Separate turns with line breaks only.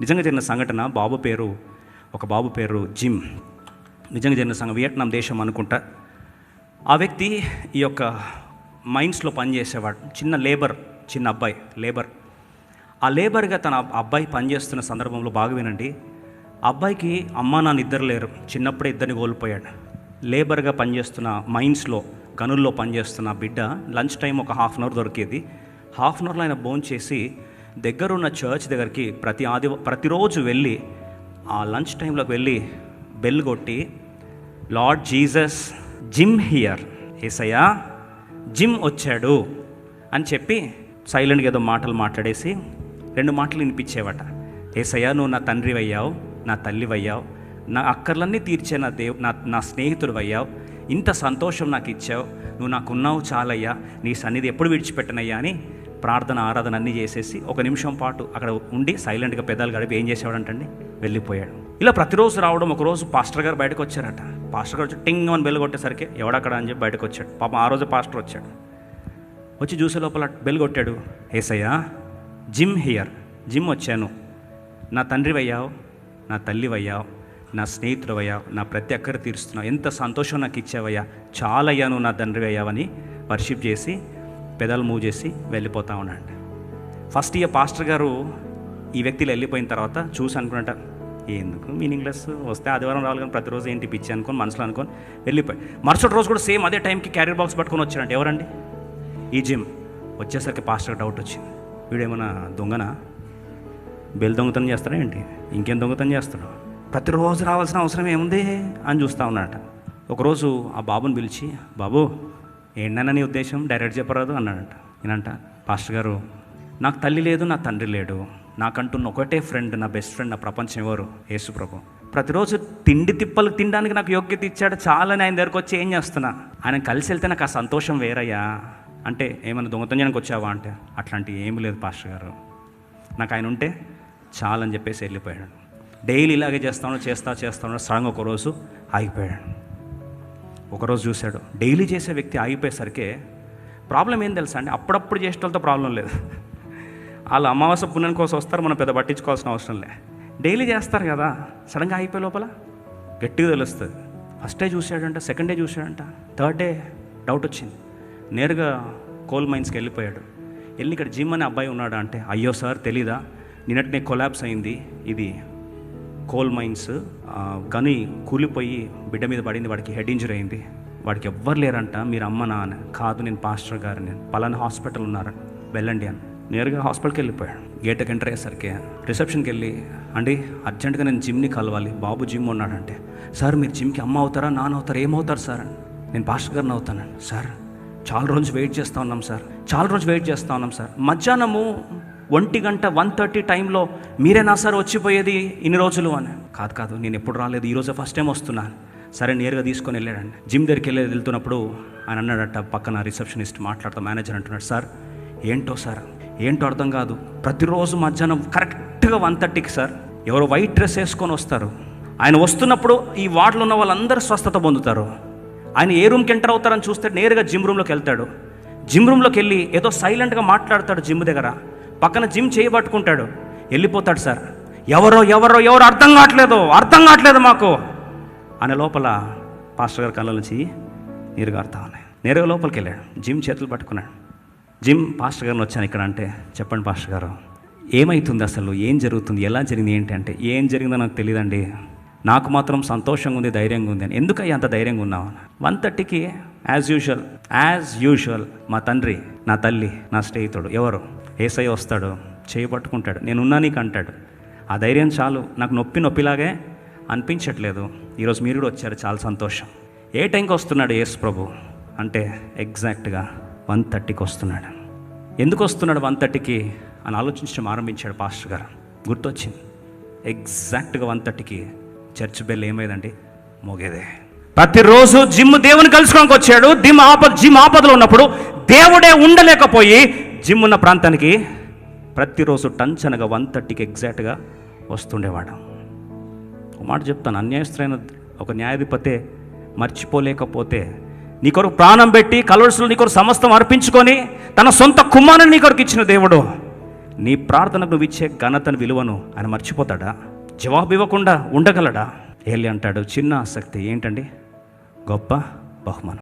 నిజంగా జరిగిన సంఘటన బాబు పేరు ఒక బాబు పేరు జిమ్. నిజంగా జరిగిన సంఘం వియట్నాం దేశం అనుకుంటా. ఆ వ్యక్తి ఈ యొక్క మైన్స్లో పనిచేసేవాడు చిన్న లేబర్ చిన్న అబ్బాయి లేబర్. ఆ లేబర్గా తన అబ్బాయి పనిచేస్తున్న సందర్భంలో బాగా వినండి అబ్బాయికి అమ్మ నాన్న ఇద్దరు లేరు చిన్నప్పుడే ఇద్దరిని కోల్పోయాడు. లేబర్గా పనిచేస్తున్న మైన్స్లో గనుల్లో పనిచేస్తున్న బిడ్డ లంచ్ టైం ఒక హాఫ్ అన్ అవర్ దొరికేది. హాఫ్ అన్ అవర్లో ఆయన భోంచేసి చేసి దగ్గరున్న చర్చ్ దగ్గరికి ప్రతి ఆది ప్రతిరోజు వెళ్ళి ఆ లంచ్ టైంలోకి వెళ్ళి బెల్ కొట్టి లార్డ్ జీసస్ జిమ్ హియర్ ఏసయ్యా జిమ్ వచ్చాడు. అని చెప్పి సైలెంట్గా ఏదో మాటలు మాట్లాడేసి రెండు మాటలు వినిపించేవట. ఏసయ్యా నువ్వు నా తండ్రివయ్యావు నా తల్లివయ్యావు నా అక్కర్లన్నీ తీర్చే నా దేవ్ నా నా స్నేహితుడు అయ్యావు ఇంత సంతోషం నాకు ఇచ్చావు నువ్వు నాకున్నావు చాలయ్యా. నీ సన్నిధి ఎప్పుడు విడిచిపెట్టనయ్యా అని ప్రార్థన ఆరాధన అన్నీ చేసేసి ఒక నిమిషం పాటు అక్కడ ఉండి సైలెంట్గా పెదాలు గడిపి ఏం చేసేవాడంటండి? వెళ్ళిపోయాడు. ఇలా ప్రతిరోజు రావడం ఒకరోజు పాస్టర్ గారు బయటకు వచ్చారట. పాస్టర్ గారు వచ్చి టింగ్ అని బెల్ కొట్టేసరికి ఎవడక్కడ అని చెప్పి బయటకు వచ్చాడు. పాపం ఆ రోజు పాస్టర్ వచ్చాడు. వచ్చి చూసే లోపల బెల్ కొట్టాడు. ఏసయ్యా జిమ్ హియర్. జిమ్ వచ్చాను. నా తండ్రి అయ్యావు నా తల్లి అయ్యావు నా స్నేహితుడు అయ్యావు నా ప్రతి ఒక్కరు తీరుస్తున్నావు. ఎంత సంతోషం నాకు ఇచ్చావయ్యా. చాలా అయ్యాను నా తండ్రి అయ్యావని వర్షిప్ చేసి పెదాలు మూవ్ చేసి వెళ్ళిపోతా ఉన్నాడు ఫస్ట్ ఇయర్ పాస్టర్ గారు ఈ వ్యక్తిలో వెళ్ళిపోయిన తర్వాత చూసి అనుకున్నట ఎందుకు మీనింగ్లెస్ వస్తే ఆదివారం రావాలి కానీ ప్రతిరోజు ఏంటి పిచ్చి అనుకొని మనసులో అనుకొని వెళ్ళిపోయి మరుసటి రోజు కూడా సేమ్ అదే టైంకి క్యారియర్ బాక్స్ పట్టుకొని వచ్చాడంట ఎవరండి? ఈ జిమ్ వచ్చేసరికి పాస్టర్ డౌట్ వచ్చింది. వీడేమన్నా దొంగనా? బెల్ దొంగతనం చేస్తాడా ఏంటి? ఇంకేం దొంగతనం చేస్తాడు? ప్రతిరోజు రావాల్సిన అవసరం ఏముంది? అని చూస్తూ ఉన్నాడట. ఒకరోజు ఆ బాబుని పిలిచి బాబు ఏంటన్నా నీ ఉద్దేశం? డైరెక్ట్ చెప్పరాదు అన్నాడంట. నేనంట పాస్టర్ గారు నాకు తల్లి లేదు నా తండ్రి లేడు. నాకంటున్న ఒకటే ఫ్రెండ్ నా బెస్ట్ ఫ్రెండ్ నా ప్రపంచం ఎవరు? యేసుప్రభు ప్రతిరోజు తిండి తిప్పలు తినడానికి నాకు యోగ్యత ఇచ్చాడు. చాలని ఆయన దగ్గరకు వచ్చి ఏం చేస్తున్నా? ఆయన కలిసి వెళ్తే నాకు ఆ సంతోషం వేరయ్యా. అంటే ఏమైనా దొంగతనానికి వచ్చావా? అంటే అట్లాంటి ఏమీ లేదు పాస్టర్ గారు. నాకు ఆయన ఉంటే చాలని చెప్పేసి వెళ్ళిపోయాడు. డైలీ ఇలాగే చేస్తాను చేస్తా చేస్తాను సడన్గా ఒకరోజు ఆగిపోయాడు. ఒకరోజు చూశాడు. డైలీ చేసే వ్యక్తి ఆగిపోయేసరికి ప్రాబ్లం ఏం తెలుసా అండి? అప్పుడప్పుడు చేసేటోళ్ళతో ప్రాబ్లం లేదు. వాళ్ళు అమావాస్య పుణ్యం కోసం వస్తారు మనం పెద్ద పట్టించుకోవాల్సిన అవసరం లే. డైలీ చేస్తారు కదా సడన్గా అయిపోయే లోపల? గట్టిగా తెలుస్తుంది. ఫస్ట్ డే చూశాడంట సెకండ్ డే చూశాడంట థర్డ్ డే డౌట్ వచ్చింది. నేరుగా కోల్ మైన్స్కి వెళ్ళిపోయాడు. వెళ్ళి ఇక్కడ జిమ్ అనే అబ్బాయి ఉన్నాడా అంటే అయ్యో సార్ తెలీదా? నిన్నటినే కొలాబ్స్ అయింది. ఇది కోల్ మైన్స్ గని కూలిపోయి బిడ్డ మీద పడింది వాడికి హెడ్ ఇంజరీ అయింది. వాడికి ఎవ్వరు లేరంట మీరు అమ్మ నాన్న కాదు నేను పాస్టర్ గారు నేను పలానా హాస్పిటల్ ఉన్నారు వెళ్ళండి అని. నేరుగా హాస్పిటల్కి వెళ్ళిపోయాడు. గేట్కి ఎంటర్ అయ్యేసరికి రిసెప్షన్కి వెళ్ళి అండి అర్జెంటుగా నేను జిమ్ని కలవాలి బాబు జిమ్ ఉన్నాడంటే. సార్ మీరు జిమ్కి అమ్మ అవుతారా నాన్న అవుతారా ఏమవుతారు సార్? అని. నేను పాస్టర్ గారిని అవుతానండి సార్. చాలా రోజు వెయిట్ చేస్తూ ఉన్నాం సార్. చాలా రోజు వెయిట్ చేస్తూ ఉన్నాం సార్. మధ్యాహ్నము ఒంటి గంట వన్ థర్టీ టైంలో మీరేనా సార్ వచ్చిపోయేది ఇన్ని రోజులు అని. కాదు కాదు నేను ఎప్పుడు రాలేదు ఈరోజు ఫస్ట్ టైం వస్తున్నాను. సరే నేరుగా తీసుకొని వెళ్ళాడండి. జిమ్ దగ్గరికి వెళ్ళి వెళ్తున్నప్పుడు ఆయన అన్నాడట పక్కన రిసెప్షనిస్ట్ మాట్లాడుతూ మేనేజర్ అంటున్నాడు సార్ ఏంటో సార్? ఏంటో అర్థం కాదు. ప్రతిరోజు మధ్యాహ్నం కరెక్ట్గా వన్ థర్టీకి సార్ ఎవరో వైట్ డ్రెస్ వేసుకొని వస్తారు. ఆయన వస్తున్నప్పుడు ఈ వార్డులో ఉన్న వాళ్ళందరూ స్వస్థత పొందుతారు. ఆయన ఏ రూమ్కి ఎంటర్ అవుతారని చూస్తే నేరుగా జిమ్ రూమ్లోకి వెళ్తాడు. జిమ్ రూమ్లోకి వెళ్ళి ఏదో సైలెంట్గా మాట్లాడతాడు జిమ్ దగ్గర. పక్కన జిమ్ చేయబట్టుకుంటాడు. వెళ్ళిపోతాడు సార్. ఎవరో ఎవరో ఎవరు అర్థం కావట్లేదు. అర్థం కావట్లేదు మాకు. అనే లోపల పాస్టర్ గారి కళ్ళ నుంచి నీరు గారుతా ఉన్నాయి. నేరుగా లోపలికి వెళ్ళాడు. జిమ్ చేతులు పట్టుకున్నాడు. జిమ్ పాస్టర్ గారిని వచ్చాను ఇక్కడ అంటే చెప్పండి పాస్టర్ గారు ఏమవుతుంది అసలు? ఏం జరుగుతుంది? ఎలా జరిగింది? ఏంటి అంటే ఏం జరిగిందో నాకు తెలియదండి నాకు మాత్రం సంతోషంగా ఉంది ధైర్యంగా ఉంది అని. ఎందుకయ్యా అంత ధైర్యంగా ఉన్నావు? వన్ థర్టీకి యాజ్ యూజువల్ యాజ్ యూజువల్ మా తండ్రి నా తల్లి నా స్నేహితుడు ఎవరు? ఏసై వస్తాడు చేయి పట్టుకుంటాడు నేను ఉన్నా నీకు అంటాడు. ఆ ధైర్యం చాలు. నాకు నొప్పి నొప్పిలాగే అనిపించట్లేదు. ఈరోజు మీరు కూడా వచ్చారు. చాలా సంతోషం. ఏ టైంకి వస్తున్నాడు యేసు ప్రభు? అంటే ఎగ్జాక్ట్గా వన్ థర్టీకి వస్తున్నాడు. ఎందుకు వస్తున్నాడు వన్ థర్టీకి? అని ఆలోచించడం ఆరంభించాడు పాస్టర్ గారు. గుర్తొచ్చింది. ఎగ్జాక్ట్గా వన్ థర్టీకి చర్చ్ బెల్ ఏమైందండి? మోగేదే. ప్రతిరోజు జిమ్ దేవుని కలుసుకోడానికి వచ్చాడు. జిమ్ ఆపద జిమ్ ఆపదలో ఉన్నప్పుడు దేవుడే ఉండలేకపోయి జిమ్ ఉన్న ప్రాంతానికి ప్రతిరోజు టంచనగా వన్ థర్టీకి ఎగ్జాక్ట్గా వస్తుండేవాడు ఒక మాట చెప్తాను అన్యాయస్తులైన ఒక న్యాయాధిపతే మర్చిపోలేకపోతే నీ కొరకు ప్రాణం పెట్టి కలవరుసలో నీ కొరకు సమస్తం అర్పించుకొని తన సొంత కుమారుని నీ కొరకు ఇచ్చిన దేవుడు నీ ప్రార్థనకు నువ్వు ఇచ్చే ఘనతను విలువను ఆయన మర్చిపోతాడా? జవాబు ఇవ్వకుండా ఉండగలడా? ఏలి అంటాడు చిన్న ఆసక్తి ఏంటండి? గొప్ప బహుమానం.